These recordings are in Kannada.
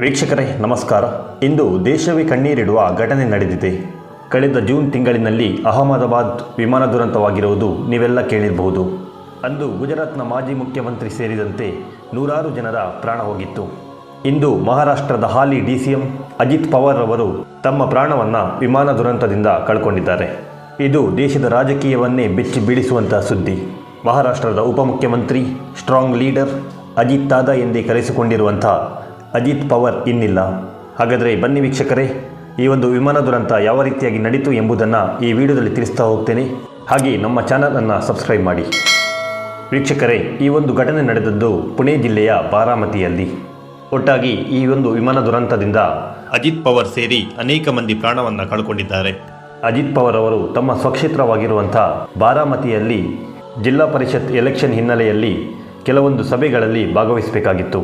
ವೀಕ್ಷಕರೇ, ನಮಸ್ಕಾರ. ಇಂದು ದೇಶವೇ ಕಣ್ಣೀರಿಡುವ ಘಟನೆ ನಡೆದಿದೆ. ಕಳೆದ ಜೂನ್ ತಿಂಗಳಿನಲ್ಲಿ ಅಹಮದಾಬಾದ್ ವಿಮಾನ ದುರಂತವಾಗಿರುವುದು ನೀವೆಲ್ಲ ಕೇಳಿರಬಹುದು ಅಂದು ಗುಜರಾತ್ನ ಮಾಜಿ ಮುಖ್ಯಮಂತ್ರಿ ಸೇರಿದಂತೆ ನೂರಾರು ಜನರ ಪ್ರಾಣ ಹೋಗಿತ್ತು. ಇಂದು ಮಹಾರಾಷ್ಟ್ರದ ಹಾಲಿ D C M Ajit Pawar ಅವರು ತಮ್ಮ ಪ್ರಾಣವನ್ನು ವಿಮಾನ ದುರಂತದಿಂದ ಕಳ್ಕೊಂಡಿದ್ದಾರೆ. ಇದು ದೇಶದ ರಾಜಕೀಯವನ್ನೇ ಬೆಚ್ಚಿ ಬೀಳಿಸುವಂತಹ ಸುದ್ದಿ. ಮಹಾರಾಷ್ಟ್ರದ ಉಪಮುಖ್ಯಮಂತ್ರಿ ಸ್ಟ್ರಾಂಗ್ ಲೀಡರ್ ಅಜಿತ್ ತಾದ ಎಂದೇ ಕರೆಸಿಕೊಂಡಿರುವಂಥ ಅಜಿತ್ ಪವರ್ ಇನ್ನಿಲ್ಲ. ಹಾಗಾದರೆ ಬನ್ನಿ ವೀಕ್ಷಕರೇ, ಈ ಒಂದು ವಿಮಾನ ದುರಂತ ಯಾವ ರೀತಿಯಾಗಿ ನಡೀತು ಎಂಬುದನ್ನು ಈ ವಿಡಿಯೋದಲ್ಲಿ ತಿಳಿಸ್ತಾ ಹೋಗ್ತೇನೆ. ಹಾಗೆ ನಮ್ಮ ಚಾನಲನ್ನು ಸಬ್ಸ್ಕ್ರೈಬ್ ಮಾಡಿ. ವೀಕ್ಷಕರೇ, ಈ ಒಂದು ಘಟನೆ ನಡೆದದ್ದು ಪುಣೆ ಜಿಲ್ಲೆಯ ಬಾರಾಮತಿಯಲ್ಲಿ. ಒಟ್ಟಾಗಿ ಈ ಒಂದು ವಿಮಾನ ದುರಂತದಿಂದ ಅಜಿತ್ ಪವರ್ ಸೇರಿ ಅನೇಕ ಮಂದಿ ಪ್ರಾಣವನ್ನು ಕಳ್ಕೊಂಡಿದ್ದಾರೆ. ಅಜಿತ್ ಪವರ್ ಅವರು ತಮ್ಮ ಸ್ವಕ್ಷೇತ್ರವಾಗಿರುವಂಥ ಬಾರಾಮತಿಯಲ್ಲಿ ಜಿಲ್ಲಾ ಪರಿಷತ್ ಎಲೆಕ್ಷನ್ ಹಿನ್ನೆಲೆಯಲ್ಲಿ ಕೆಲವೊಂದು ಸಭೆಗಳಲ್ಲಿ ಭಾಗವಹಿಸಬೇಕಾಗಿತ್ತು.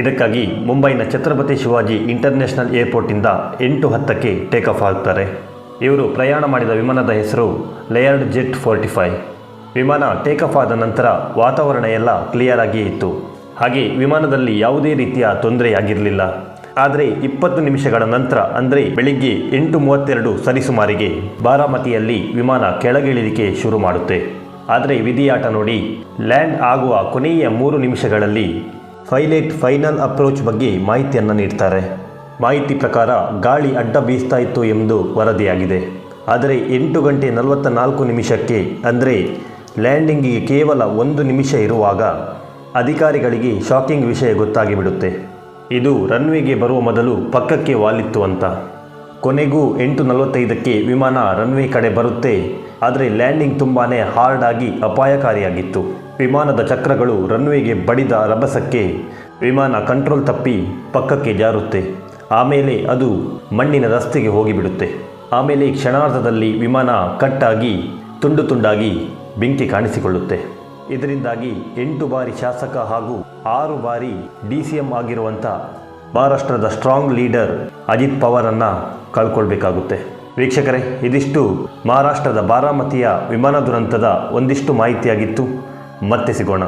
ಇದಕ್ಕಾಗಿ ಮುಂಬೈನ ಛತ್ರಪತಿ ಶಿವಾಜಿ ಇಂಟರ್ನ್ಯಾಷನಲ್ ಏರ್ಪೋರ್ಟಿಂದ ಎಂಟು ಹತ್ತಕ್ಕೆ ಟೇಕ್ ಆಫ್ ಆಗ್ತಾರೆ. ಇವರು ಪ್ರಯಾಣ ಮಾಡಿದ ವಿಮಾನದ ಹೆಸರು ಲೇಯರ್ಡ್ ಜೆಟ್ ಫೋರ್ಟಿ ಫೈವ್ ವಿಮಾನ ಟೇಕ್ ಆಫ್ ಆದ ನಂತರ ವಾತಾವರಣ ಎಲ್ಲ ಕ್ಲಿಯರ್ ಆಗಿಯೇ ಇತ್ತು. ಹಾಗೆ ವಿಮಾನದಲ್ಲಿ ಯಾವುದೇ ರೀತಿಯ ತೊಂದರೆಯಾಗಿರಲಿಲ್ಲ. ಆದರೆ ಇಪ್ಪತ್ತು ನಿಮಿಷಗಳ ನಂತರ, ಅಂದರೆ ಬೆಳಿಗ್ಗೆ ಎಂಟು ಮೂವತ್ತೆರಡು ಸರಿಸುಮಾರಿಗೆ ಬಾರಾಮತಿಯಲ್ಲಿ ವಿಮಾನ ಕೆಳಗಿಳಿಲಿಕ್ಕೆ ಶುರು ಮಾಡುತ್ತೆ. ಆದರೆ ವಿಧಿಯಾಟ ನೋಡಿ, ಲ್ಯಾಂಡ್ ಆಗುವ ಕೊನೆಯ ಮೂರು ನಿಮಿಷಗಳಲ್ಲಿ ಪೈಲಟ್ ಫೈನಲ್ ಅಪ್ರೋಚ್ ಬಗ್ಗೆ ಮಾಹಿತಿಯನ್ನು ನೀಡ್ತಾರೆ. ಮಾಹಿತಿ ಪ್ರಕಾರ ಗಾಳಿ ಅಡ್ಡ ಬೀಸ್ತಾ ಇತ್ತು ಎಂದು ವರದಿಯಾಗಿದೆ. ಆದರೆ ಎಂಟು ಗಂಟೆ ನಲವತ್ತ ನಾಲ್ಕು ನಿಮಿಷಕ್ಕೆ, ಅಂದರೆ ಲ್ಯಾಂಡಿಂಗಿಗೆ ಕೇವಲ ಒಂದು ನಿಮಿಷ ಇರುವಾಗ ಅಧಿಕಾರಿಗಳಿಗೆ ಶಾಕಿಂಗ್ ವಿಷಯ ಗೊತ್ತಾಗಿಬಿಡುತ್ತೆ. ಇದು ರನ್ವೇಗೆ ಬರುವ ಮೊದಲು ಪಕ್ಕಕ್ಕೆ ವಾಲಿತ್ತು ಅಂತ. ಕೊನೆಗೂ ಎಂಟು ನಲವತ್ತೈದಕ್ಕೆ ವಿಮಾನ ರನ್ವೇ ಕಡೆ ಬರುತ್ತೆ. ಆದರೆ ಲ್ಯಾಂಡಿಂಗ್ ತುಂಬಾ ಹಾರ್ಡ್ ಆಗಿ ಅಪಾಯಕಾರಿಯಾಗಿತ್ತು. ವಿಮಾನದ ಚಕ್ರಗಳು ರನ್ವೇಗೆ ಬಡಿದ ರಭಸಕ್ಕೆ ವಿಮಾನ ಕಂಟ್ರೋಲ್ ತಪ್ಪಿ ಪಕ್ಕಕ್ಕೆ ಜಾರುತ್ತೆ. ಆಮೇಲೆ ಅದು ಮಣ್ಣಿನ ರಸ್ತೆಗೆ ಹೋಗಿಬಿಡುತ್ತೆ. ಆಮೇಲೆ ಕ್ಷಣಾರ್ಧದಲ್ಲಿ ವಿಮಾನ ಕಟ್ಟಾಗಿ ತುಂಡು ತುಂಡಾಗಿ ಬೆಂಕಿ ಕಾಣಿಸಿಕೊಳ್ಳುತ್ತೆ. ಇದರಿಂದಾಗಿ ಎಂಟು ಬಾರಿ ಶಾಸಕ ಹಾಗೂ ಆರು ಬಾರಿ ಡಿ ಸಿ ಎಂ ಆಗಿರುವಂಥ ಮಹಾರಾಷ್ಟ್ರದ ಸ್ಟ್ರಾಂಗ್ ಲೀಡರ್ ಅಜಿತ್ ಪವಾರನ್ನು ಕಳ್ಕೊಳ್ಬೇಕಾಗುತ್ತೆ. ವೀಕ್ಷಕರೇ, ಇದಿಷ್ಟು ಮಹಾರಾಷ್ಟ್ರದ ಬಾರಾಮತಿಯ ವಿಮಾನ ದುರಂತದ ಒಂದಿಷ್ಟು ಮಾಹಿತಿಯಾಗಿತ್ತು. ಮತ್ತೆ ಸಿಗೋಣ.